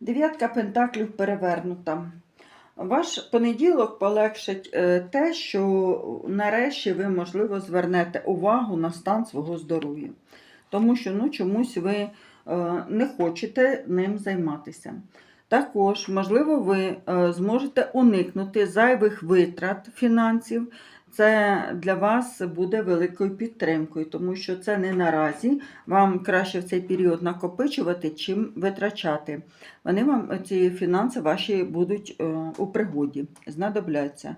Дев'ятка пентаклів перевернута. Ваш понеділок полегшить е, те, що нарешті ви, можливо, звернете увагу на стан свого здоров'я. Тому що ну, чомусь ви е, не хочете ним займатися. Також, можливо, ви е, зможете уникнути зайвих витрат фінансів. Це для вас буде великою підтримкою, тому що це не наразі. Вам краще в цей період накопичувати, чим витрачати. Вони вам ці фінанси ваші будуть е, у пригоді, знадобляться.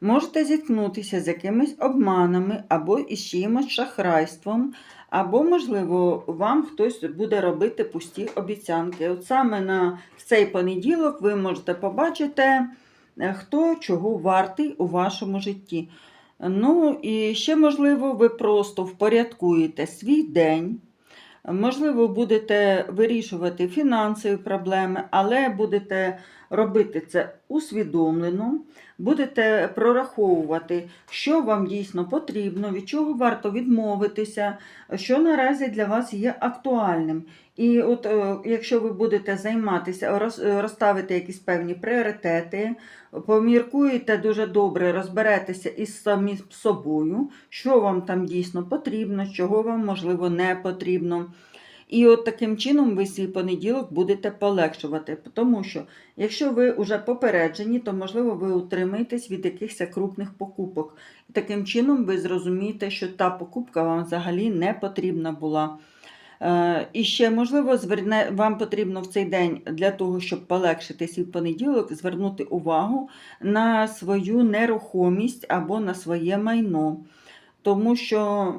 Можете зіткнутися з якимись обманами або із чиїмось шахрайством, або, можливо, вам хтось буде робити пусті обіцянки. От саме на цей понеділок ви можете побачити, хто чого вартий у вашому житті. Ну і ще, можливо, ви просто впорядкуєте свій день. Можливо, будете вирішувати фінансові проблеми, але будете робити це усвідомлено, будете прораховувати, що вам дійсно потрібно, від чого варто відмовитися, що наразі для вас є актуальним. І от е, якщо ви будете займатися, е, розставити якісь певні пріоритети, поміркуєте дуже добре, розберетеся із самі собою, що вам там дійсно потрібно, чого вам можливо не потрібно. І от таким чином ви свій понеділок будете полегшувати, тому що якщо ви вже попереджені, то можливо ви утримаєтесь від якихось крупних покупок. Таким чином ви зрозумієте, що та покупка вам взагалі не потрібна була. Е, І ще, можливо, зверне, вам потрібно в цей день для того, щоб полегшити свій понеділок, звернути увагу на свою нерухомість або на своє майно. Тому що,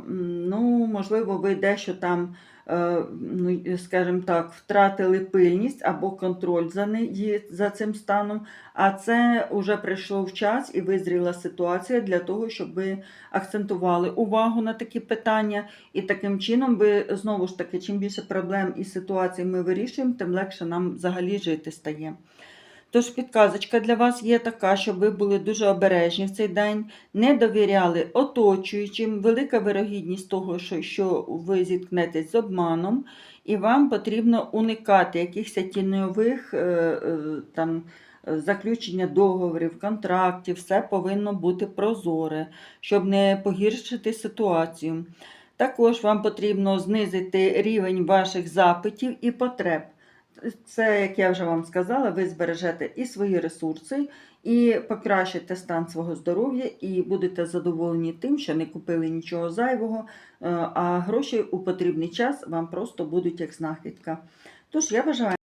ну, можливо, ви дещо там, скажімо так, втратили пильність або контроль за, неї, за цим станом, а це вже прийшов час і визріла ситуація для того, щоб ви акцентували увагу на такі питання. І таким чином ви знову ж таки, чим більше проблем і ситуацій ми вирішуємо, тим легше нам взагалі жити стає. Тож підказочка для вас є така, щоб ви були дуже обережні в цей день, не довіряли оточуючим, велика вирогідність того, що, ви зіткнетесь з обманом, і вам потрібно уникати якихось тіньових е, е, там, заключення договорів, контрактів, все повинно бути прозоре, щоб не погіршити ситуацію. Також вам потрібно знизити рівень ваших запитів і потреб. Це, як я вже вам сказала, ви збережете і свої ресурси, і покращите стан свого здоров'я, і будете задоволені тим, що не купили нічого зайвого, е, а гроші у потрібний час вам просто будуть як знахідка. Тож я бажаю.